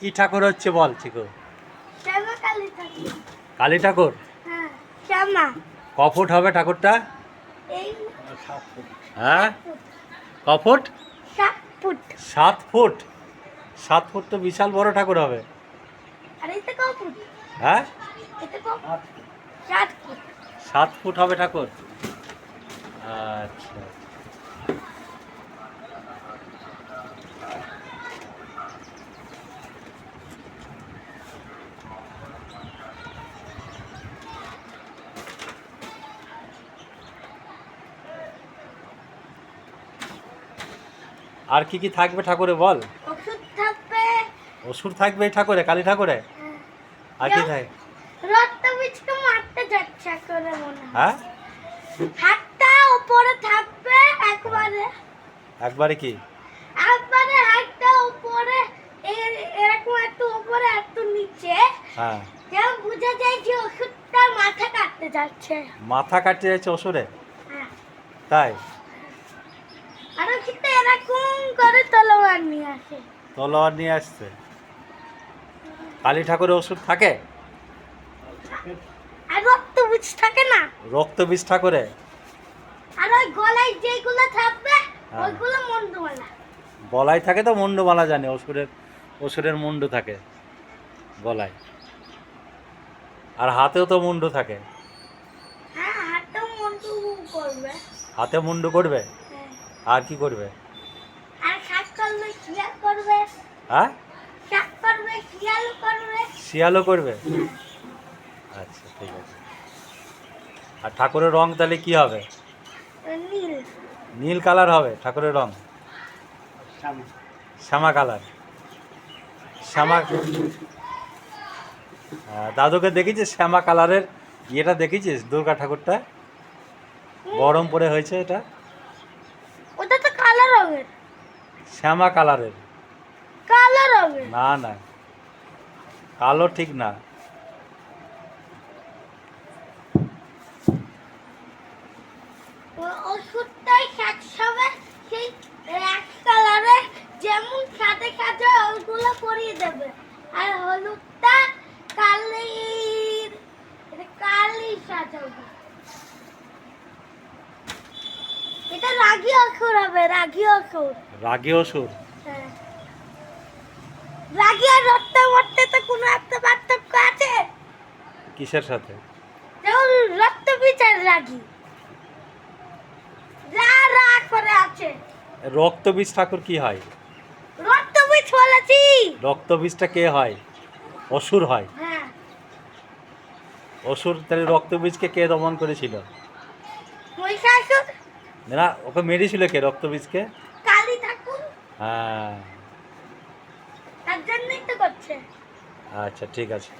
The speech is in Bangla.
কি ঠাকুর হচ্ছে বল চিকু? কালী ঠাকুর। ঠাকুর? হ্যাঁ শ্যামা। ক ফুট হবে ঠাকুরটা? হ্যাঁ? ক ফুট? সাত ফুট। সাত ফুট? তো বিশাল বড় ঠাকুর হবে। হ্যাঁ? সাত ফুট। সাত ফুট হবে ঠাকুর। আচ্ছা। আর কি কি থাকবে ঠাকুরে বল? ওষুধ থাকবে। অসুর থাকবে ঠাকুরে কালী ঠাকুরে। আর কি থাকে রক্ত বীজকে মারতে যাচ্ছে করে মনে হ্যাঁ। হাতটা উপরে থাকবে একবারে। একবারে কি? একবারে হাতটা উপরে এরকম একটু উপরে একটু নিচে। হ্যাঁ। যেমন বোঝা যায় যে ওষুধটা মাথা কাটতে যাচ্ছে। মাথা কাটতে যাচ্ছে অসুরে হ্যাঁ। তাই? আর ওষুধটা এরকম করে তলোয়ার নিয়ে আসে। তলোয়ার নিয়ে আসছে। কালী ঠাকুরের ওষুধ থাকে? আর রক্ত বীজ থাকে না? রক্ত বীজ ঠাকুরে? আর ওই গলায় যেগুলো থাকবে হ্যাঁ। ওইগুলো মন্ডমালা। গলায় থাকে তো মুন্ডমালা জানি অসুরের অসুরের মুন্ডু থাকে গলায়। আর হাতেও তো মুন্ডু থাকে। হ্যাঁ হাতে মুন্ডু করবে। আর কি করবে? আর শাক করবে শিয়াল করবে হ্যাঁ? শাক করবে শিয়াল করবে শিয়ালও করবে? আচ্ছা ঠিক আছে। আর ঠাকুরের রং তাহলে কি হবে? নীল। নীল কালার হবে ঠাকুরের রং? শ্যামা। কালার। শ্যামা দাদুকে দেখেছিস শ্যামা কালারের ইয়েটা দেখেছিস দুর্গা ঠাকুরটা? গরম পরে হয়েছে এটা ওটা তো কালো রঙের শ্যামা কালারের। কালো রঙের না না। কালো ঠিক না। ওষুধটাই সেই এক কালারে যেমন সাথে সাথে ওইগুলো করিয়ে দেবে। আর হলুদটা কালির এটা কালি সাজাবে এটা রাগি অক্ষর হবে রাগি অক্ষর রাগে অসুর? হ্যাঁ। রাগি আর রক্ত মরতে তো কোনো একটা পার্থক্য আছে? কিসের সাথে? যেমন রক্ত বিচার রাগি। যা রাগ করে আছে। রক্ত বীজ ঠাকুর কি হয়? রক্ত বীজ বলেছি। রক্ত বীজটা কে হয়? অসুর হয়। হ্যাঁ। অসুর তাহলে রক্ত বীজকে কে দমন করেছিল? মহিষাসুর না ওকে মেরেছিল কে? রক্ত বীজকে? কালী ঠাকুর। হ্যাঁ। তার জন্যই তো করছে। আচ্ছা ঠিক আছে।